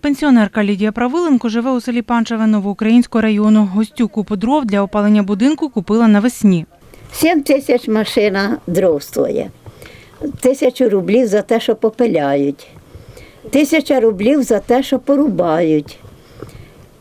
Пенсіонерка Лідія Правиленко живе у селі Панчеве Новоукраїнського району. Гостю купу дров для опалення будинку купила навесні. Сім тисяч машина дров стоїть. Тисячу рублів за те, що попиляють. Тисяча рублів за те, що порубають.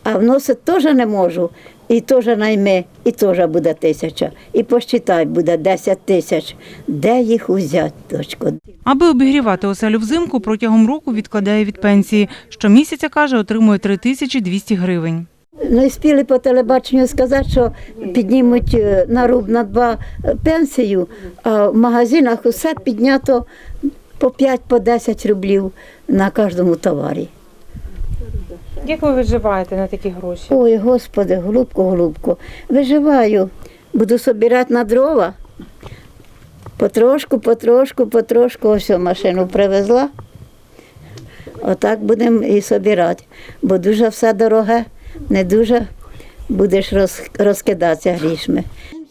А вносити теж не можу. І теж найми, і теж буде тисяча. І посчитай, буде 10 тисяч. Де їх узяти, дочко? Аби обігрівати оселю взимку, протягом року відкладає від пенсії. Щомісяця, каже, отримує 3200 гривень. Ну і спіли по телебаченню сказати, що піднімуть е, на руб на два е, пенсію, а в магазинах усе піднято по 5 по рублів на кожному товарі. Як ви виживаєте на такі гроші? Ой, господи, голубко, голубко, виживаю, буду собирати на дрова. Потрошку, потрошку, потрошку, ось машину привезла. Отак будемо і собирати. Бо дуже все дороге, не дуже будеш роз, розкидатися грішми.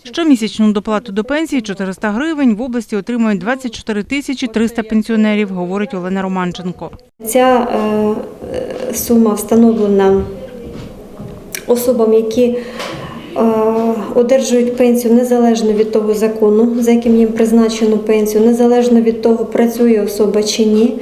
Щомісячну доплату до пенсії 400 гривень в області отримують 24 тисячі 300 пенсіонерів, говорить Олена Романченко. Ця е, сума встановлена особам, які е, одержують пенсію незалежно від того закону, за яким їм призначено пенсію, незалежно від того, працює особа чи ні.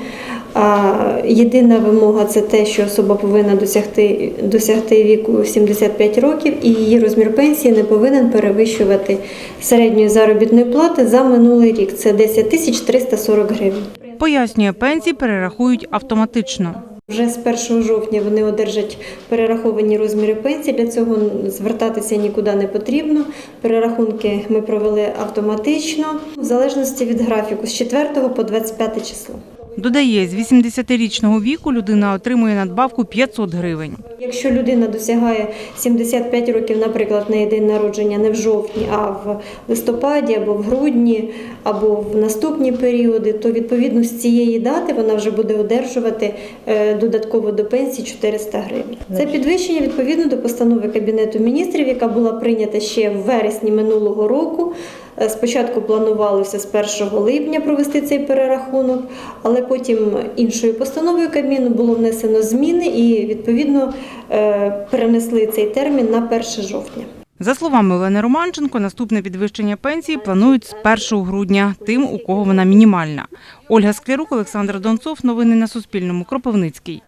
А єдина вимога це те, що особа повинна досягти, досягти віку 75 років, і її розмір пенсії не повинен перевищувати середньої заробітної плати за минулий рік. Це 10 тисяч 340 гривень. Пояснює, пенсії перерахують автоматично. Вже з 1 жовтня вони одержать перераховані розміри пенсії. Для цього звертатися нікуди не потрібно. Перерахунки ми провели автоматично, в залежності від графіку з 4 по 25 число. Додає, з 80-річного віку людина отримує надбавку 500 гривень. Якщо людина досягає 75 років, наприклад, неї день народження не в жовтні, а в листопаді або в грудні, або в наступні періоди, то відповідно з цієї дати вона вже буде одержувати е, додатково до пенсії 400 гривень. Це підвищення відповідно до постанови Кабінету міністрів, яка була прийнята ще в вересні минулого року. Е, Спочатку планувалося з 1 липня провести цей перерахунок, але потім іншою постановою Кабміну було внесено зміни і відповідно е, перенесли цей термін на 1 жовтня. За словами Олени Романченко, наступне підвищення пенсії планують з 1 грудня тим, у кого вона мінімальна. Ольга Склярук, Олександр Донцов. Новини на Суспільному. Кропивницький.